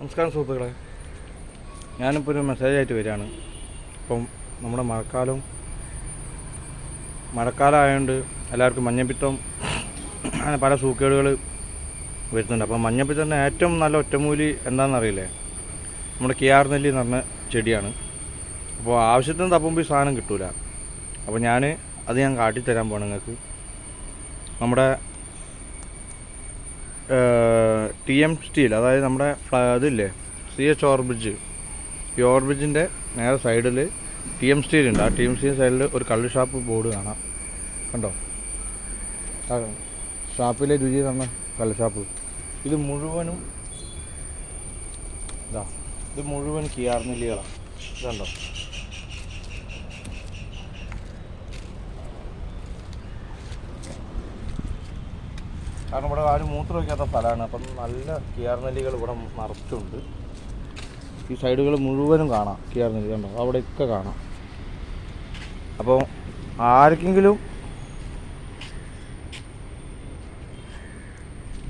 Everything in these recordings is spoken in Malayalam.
നമസ്കാരം സുഹൃത്തുക്കളെ. ഞാനിപ്പോൾ ഒരു മെസ്സേജ് ആയിട്ട് വരികയാണ്. ഇപ്പം നമ്മുടെ മഴക്കാലം മഴക്കാലമായതുകൊണ്ട് എല്ലാവർക്കും മഞ്ഞപ്പിത്തം അങ്ങനെ പല സൂക്കേടുകൾ വരുന്നുണ്ട്. അപ്പം മഞ്ഞപ്പിത്തത്തിന്റെ ഏറ്റവും നല്ല ഒറ്റമൂലി എന്താണെന്നറിയില്ലേ? നമ്മുടെ കിയാർ നെല്ലി എന്ന് പറഞ്ഞ ചെടിയാണ്. അപ്പോൾ ആവശ്യത്തിന് തപ്പുമ്പോൾ ഈ സാധനം കിട്ടൂല. അപ്പോൾ ഞാൻ അത് ഞാൻ കാട്ടിത്തരാൻ പോകണം നിങ്ങൾക്ക്. നമ്മുടെ ടി എം സ്റ്റീൽ അതായത് നമ്മുടെ ഇതില്ലേ സി എച്ച് ഓർബിജ് ഈ ഓർബിജിന്റെ നേരെ സൈഡിൽ ടി എം സ്റ്റീൽ ഉണ്ട്. ആ ടി എം സ്റ്റീൽ സൈഡിൽ ഒരു കള്ള് ഷാപ്പ് ബോർഡ് കാണാം. കണ്ടോ? ഷാപ്പിലെ രുചി തന്ന കള്ള് ഷാപ്പ് ഇത് മുഴുവനും ഇതാ ഇത് മുഴുവൻ കിയാർ നെല്ലികളാണ് ഇതുണ്ടോ? കാരണം ഇവിടെ ആരും മൂത്രം വയ്ക്കാത്ത സ്ഥലമാണ്. അപ്പം നല്ല കിയാർനെല്ലികൾ ഇവിടെ നിറച്ചുണ്ട് ഈ സൈഡുകൾ മുഴുവനും കാണാം കിയാർനെല്ലി കണ്ടോ? അവിടെയൊക്കെ കാണാം. അപ്പോൾ ആർക്കെങ്കിലും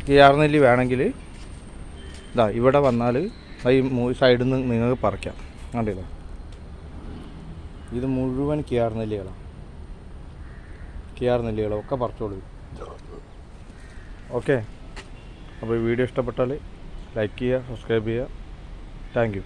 കിയാർനെല്ലി വേണമെങ്കിൽ ഇതാ ഇവിടെ വന്നാൽ ഈ സൈഡിൽ നിന്ന് നിങ്ങൾക്ക് പറിക്കാം. കണ്ടില്ല ഇത്? മുഴുവൻ കിയാർനെല്ലികളാണ് കിയാർനെല്ലികളൊക്കെ പറിച്ചോളൂ. ഓക്കെ. അപ്പോൾ ഈ വീഡിയോ ഇഷ്ടപ്പെട്ടാൽ ലൈക്ക് ചെയ്യുക സബ്സ്ക്രൈബ് ചെയ്യുക. താങ്ക്